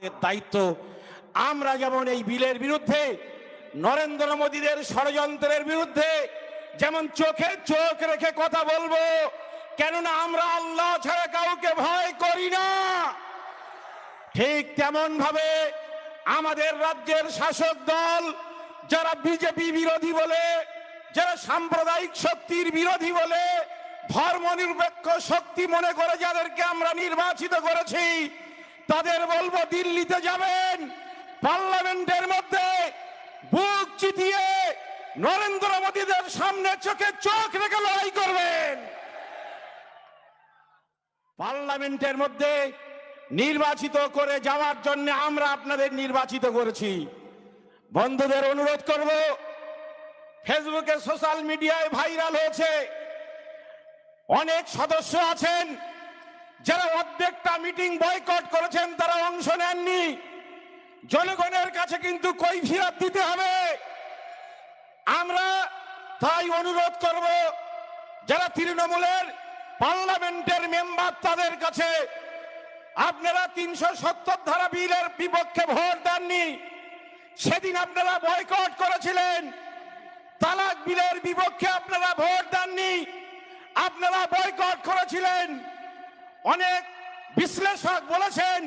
আমাদের দায়িত্ব। আমরা যেমন এই বিলের বিরুদ্ধে, নরেন্দ্র মোদীদের ষড়যন্ত্রের বিরুদ্ধে যেমন চোখে চোখ রেখে কথা বলব, কেননা আমরা আল্লাহ ছাড়া কাউকে ভয় করি না। ঠিক তেমন ভাবে আমাদের রাজ্যের শাসক দল, যারা বিজেপি বিরোধী বলে, যারা সাম্প্রদায়িক শক্তির বিরোধী বলে ধর্ম নিরপেক্ষ শক্তি মনে করে যাদেরকে আমরা নির্বাচিত করেছি তাদের বলব দিল্লিতে যাবেন। পার্লামেন্টের মধ্যে বুক চিতিয়ে নরেন্দ্র মোদীদের সামনে চোখে চোখ রেখে লড়াই করবেন। পার্লামেন্টের মধ্যে নির্বাচিত করে যাওয়ার জন্য আমরা আপনাদের নির্বাচিত করেছি। বন্ধুদের অনুরোধ করব, ফেসবুকে সোশ্যাল মিডিয়ায় ভাইরাল হয়েছে অনেক সদস্য আছেন। যারা অর্ধেকটা মিটিং বয়কট করেছেন, তারা অংশ নেননি। জনগণের কাছে কিন্তু কৈফিয়ত দিতে হবে। আমরা তাই অনুরোধ করব, যারা তৃণমূলের পার্লামেন্টের মেম্বার, তাদের কাছে আপনারা তিনশো সত্তর ধারা বিলের বিপক্ষে ভোট দেননি। সেদিন আপনারা বয়কট করেছিলেন। তালাক বিলের বিপক্ষে আপনারা ভোট দেননি। আপনারা বয়কট করেছিলেন। অনেক বিশ্লেষক বলেছেন,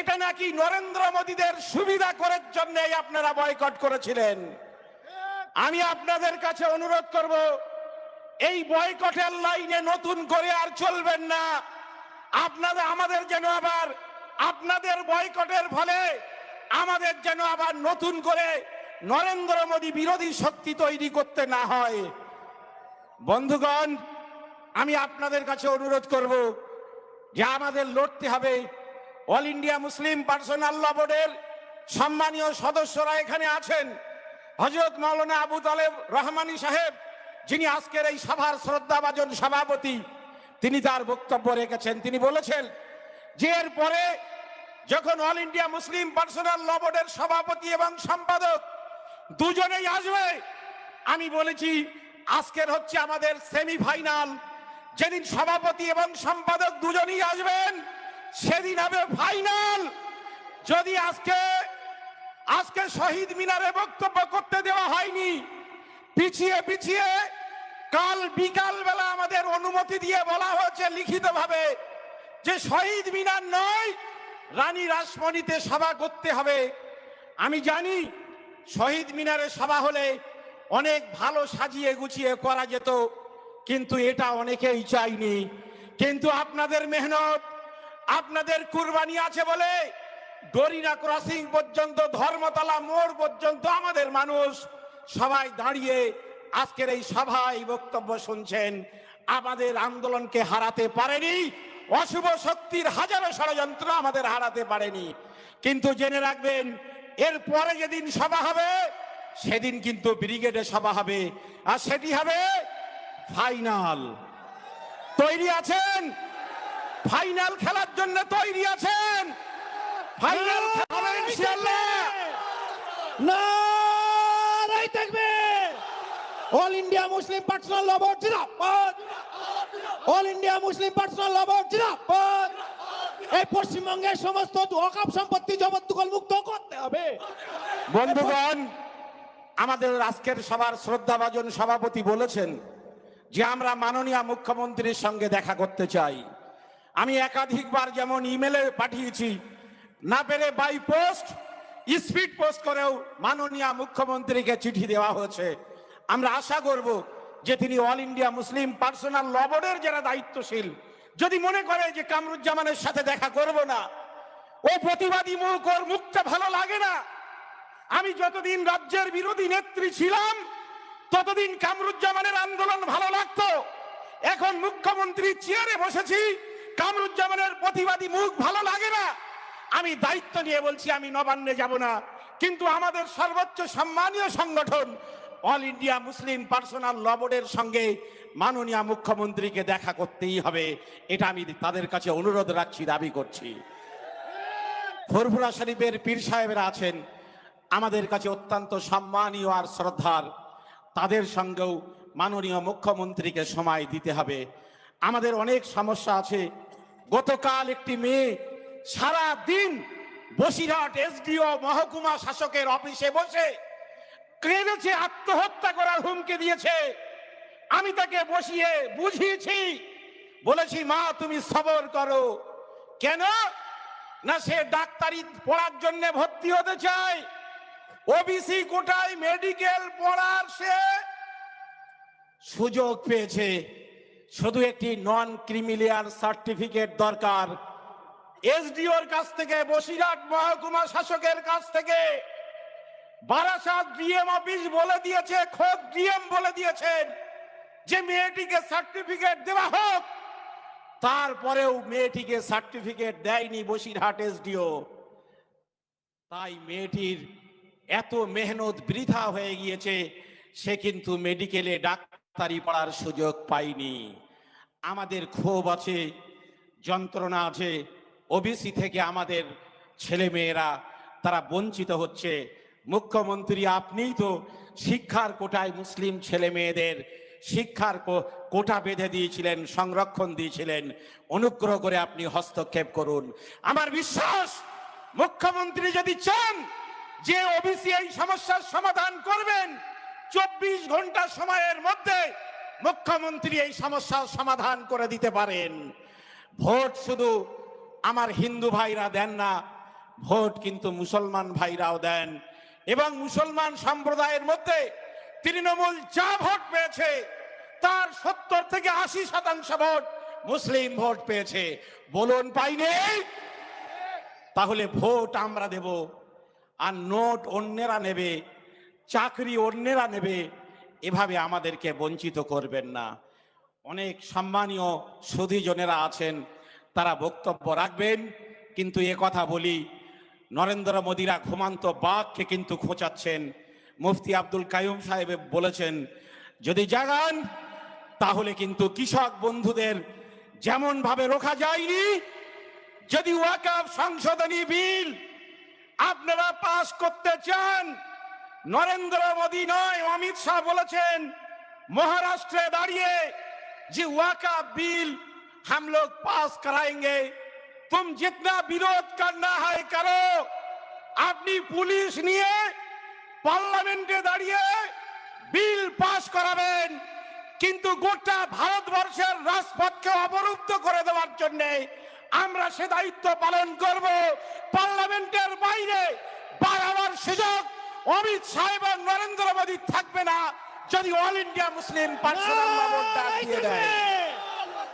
এটা নাকি নরেন্দ্র মোদীদের সুবিধা করার জন্যই আপনারা বয়কট করেছিলেন। আমি আপনাদের কাছে অনুরোধ করব, এই বয়কটের লাইনে নতুন করে আর চলবেন না। আপনাদের আমাদের যেন আবার, আপনাদের বয়কটের ফলে আমাদের যেন আবার নতুন করে নরেন্দ্র মোদী বিরোধী শক্তি তৈরি করতে না হয়। বন্ধুগণ, আমি আপনাদের কাছে অনুরোধ করব যে আমাদের লড়তে হবে। All India Muslim Personal Law বোর্ডের সম্মানীয় সদস্যরা এখানে আছেন। হজরত মৌলানা আবু তালেব রহমানী সাহেব, যিনি আজকের এই সভার শ্রদ্ধাভাজন সভাপতি, তিনি তার বক্তব্য রেখেছেন। তিনি বলেছেন যে এর পরে যখন All India Muslim Personal Law বোর্ডের সভাপতি এবং সম্পাদক দুজনেই আসবে, আমি বলেছি আজকের হচ্ছে আমাদের সেমিফাইনাল যেদিন সভাপতি এবং সম্পাদক দুজনই আসবেন, সেদিন হবে ফাইনাল যদি আজকে আজকে শহীদ মিনারে বক্তব্য করতে দেওয়া হয়নি, পিছিয়ে পিছিয়ে কাল বিকাল বেলা আমাদের অনুমতি দিয়ে বলা হয়েছে লিখিতভাবে যে শহীদ মিনার নয়, রানী রাসমণিতে সভা করতে হবে। আমি জানি শহীদ মিনারে সভা হলে অনেক ভালো সাজিয়ে গুছিয়ে করা যেত কিন্তু এটা অনেকেই চাইনি কিন্তু আপনাদের মেহনত, আপনাদের কুরবানি আছে বলে ডরিনা ক্রসিং পর্যন্ত, ধর্মতলা মোড় পর্যন্ত আমাদের মানুষ সবাই দাঁড়িয়ে আজকের এই সভায় বক্তব্য শুনছেন। আমাদের আন্দোলনকে হারাতে পারেনি, অশুভ শক্তির হাজারো ষড়যন্ত্র আমাদের হারাতে পারেনি। কিন্তু জেনে রাখবেন এর পরে যেদিন সভা হবে, সেদিন কিন্তু ব্রিগেডে সভা হবে। আর সেটি হবে ফাইনাল। তৈরি আছেন? ফাইনাল খেলার জন্য তৈরি আছেন? ফাইনাল হবে ইনশাআল্লাহ। নারাই থাকবে। All India Muslim Personal Law Board জিন্দাবাদ। All India Muslim Personal Law Board জিন্দাবাদ। এই পশ্চিমবঙ্গের সমস্ত অকাপ সম্পত্তি জবরদখল মুক্ত করতে হবে। বন্ধুগণ আমাদের আজকের সবার শ্রদ্ধাভাজন সভাপতি বলেছেন যে আমরা মাননীয় মুখ্যমন্ত্রীর সঙ্গে দেখা করতে চাই। আমি একাধিকবার যেমন ইমেলে পাঠিয়েছি, না পেরে বাই পোস্ট স্পিড পোস্ট করেও মাননীয় মুখ্যমন্ত্রীকে চিঠি দেওয়া হয়েছে। আমরা আশা করব যে তিনি All India Muslim Personal Law যারা দায়িত্বশীল, যদি মনে করে যে কামরুজ্জামানের সাথে দেখা করব না, ও প্রতিবাদী মুখ, ওর মুখটা ভালো লাগে না। আমি যতদিন রাজ্যের বিরোধী নেত্রী ছিলাম ততদিন কামরুজ্জামানের আন্দোলন ভালো লাগতো, এখন মুখ্যমন্ত্রী চেয়ারে বসেছি, কামরুজ্জামানের প্রতিবাদী মুখ ভালো লাগে না। আমি দায়িত্ব নিয়ে বলছি, আমি নবান্নে যাব না। কিন্তু আমাদের সর্বোচ্চ সম্মানীয় সংগঠন, All India Muslim Personal Law বোর্ডের সঙ্গে মাননীয় মুখ্যমন্ত্রীকে দেখা করতেই হবে। এটা আমি তাদের কাছে অনুরোধ রাখছি, দাবি করছি। ফুরফুরা শরীফের পীর সাহেবরা আছেন, আমাদের কাছে অত্যন্ত সম্মানীয় আর শ্রদ্ধার তাদের সঙ্গেও মাননীয় মুখ্যমন্ত্রীকে সময় দিতে হবে। আমাদের অনেক সমস্যা আছে। গতকাল একটি মেয়ে সারা দিন বসিরহাট এসডিও মহকুমা শাসকের অফিসে বসে কেঁদেছে, আত্মহত্যা করার হুমকি দিয়েছে। আমি তাকে বসিয়ে বুঝিয়েছি। বলেছি, মা, তুমি সবর করো। কেন? না, সে ডাক্তারি পড়ার জন্য ভর্তি হতে চায়। ওবিসি কোটায় মেডিকেল পড়ার সে সুযোগ পেয়েছে। শুধু একটি নন ক্রিমিলিয়ার সার্টিফিকেট দরকার এসডিওর কাছ থেকে, বসিরহাট মহকুমা শাসকের কাছ থেকে বারাসাত ডিএম অফিস বলে দিয়েছে, খোদ ডিএম বলে দিয়েছেন যে মেয়েটিকে সার্টিফিকেট দেওয়া হোক। তারপরেও মেয়েটিকে সার্টিফিকেট দেয়নি বসিরহাট এসডিও তাই মেয়েটির এত মেহনত বৃথা হয়ে গিয়েছে, সে কিন্তু মেডিকেলে ডাক্তারি পড়ার সুযোগ পায়নি। আমাদের ক্ষোভ আছে, যন্ত্রণা আছে ওবিসি থেকে আমাদের ছেলে মেয়েরা তারা বঞ্চিত হচ্ছে। মুখ্যমন্ত্রী, আপনিই তো শিক্ষার কোটায় মুসলিম ছেলে মেয়েদের শিক্ষার কোটা বেঁধে দিয়েছিলেন, সংরক্ষণ দিয়েছিলেন। অনুগ্রহ করে আপনি হস্তক্ষেপ করুন। আমার বিশ্বাস, মুখ্যমন্ত্রী যদি চান যে ওবিসি এই সমস্যার সমাধান করবেন, চব্বিশ ঘণ্টা সময়ের মধ্যে মুখ্যমন্ত্রী এই সমস্যার সমাধান করে দিতে পারেন। ভোট শুধু আমার হিন্দু ভাইরা দেন না, ভোট কিন্তু মুসলমান ভাইরাও দেন। এবং মুসলমান সম্প্রদায়ের মধ্যে তৃণমূল যা ভোট পেয়েছে, তার সত্তর থেকে আশি শতাংশ ভোট মুসলিম ভোট পেয়েছে। বলুন, পাইনি? তাহলে ভোট আমরা দেব আর নোট অন্যেরা নেবে, চাকরি অন্যেরা নেবে, এভাবে আমাদেরকে বঞ্চিত করবেন না। অনেক সম্মানীয় সুধীজনেরা আছেন, তারা বক্তব্য রাখবেন, কিন্তু এ কথা বলি, নরেন্দ্র মোদীরা ঘুমান্ত বাঘকে কিন্তু খোঁচাচ্ছেন। মুফতি আব্দুল কায়ুম সাহেব বলেছেন, যদি জাগান, তাহলে কিন্তু কৃষক বন্ধুদের যেমন ভাবে রোখা যায়নি, যদি ওয়াকাফ সংশোধনী বিল আপনারা পাশ করতে চান? নরেন্দ্র মোদী নয়, অমিত শাহ বলেছেন, মহারাষ্ট্রে দাঁড়িয়ে যে ওয়াকা বিল हम लोग पास कराएंगे तुम जितना विरोध करना है আপনি পুলিশ নিয়ে পার্লামেন্টে দাঁড়িয়ে বিল পাস করাবেন, কিন্তু গোটা ভারতবর্ষের রাজপথকে অবরুদ্ধ করে দেওয়ার জন্য আমরা সে দায়িত্ব পালন করব। পার্লামেন্টের বাইরে বাড়াবার সুযোগ অমিত শাহ এবং নরেন্দ্র মোদী থাকবে না যদি অল ইন্ডিয়া মুসলিম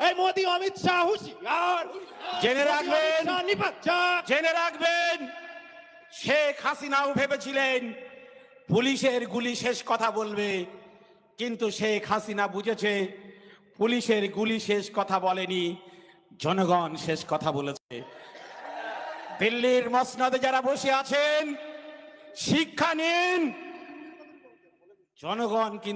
এই মোদি অমিত শাহ হুশিয়ার জেনে রাখবেন জেনে রাখবেন শেখ হাসিনাও ভেবেছিলেন পুলিশের গুলি শেষ কথা বলবে কিন্তু শেখ হাসিনা বুঝেছে পুলিশের গুলি শেষ কথা বলেনি জনগণ শেষ কথা বলেছে। দিল্লির মসনদে যারা বসে আছেন শিক্ষা নিন। জনগণ কিন্তু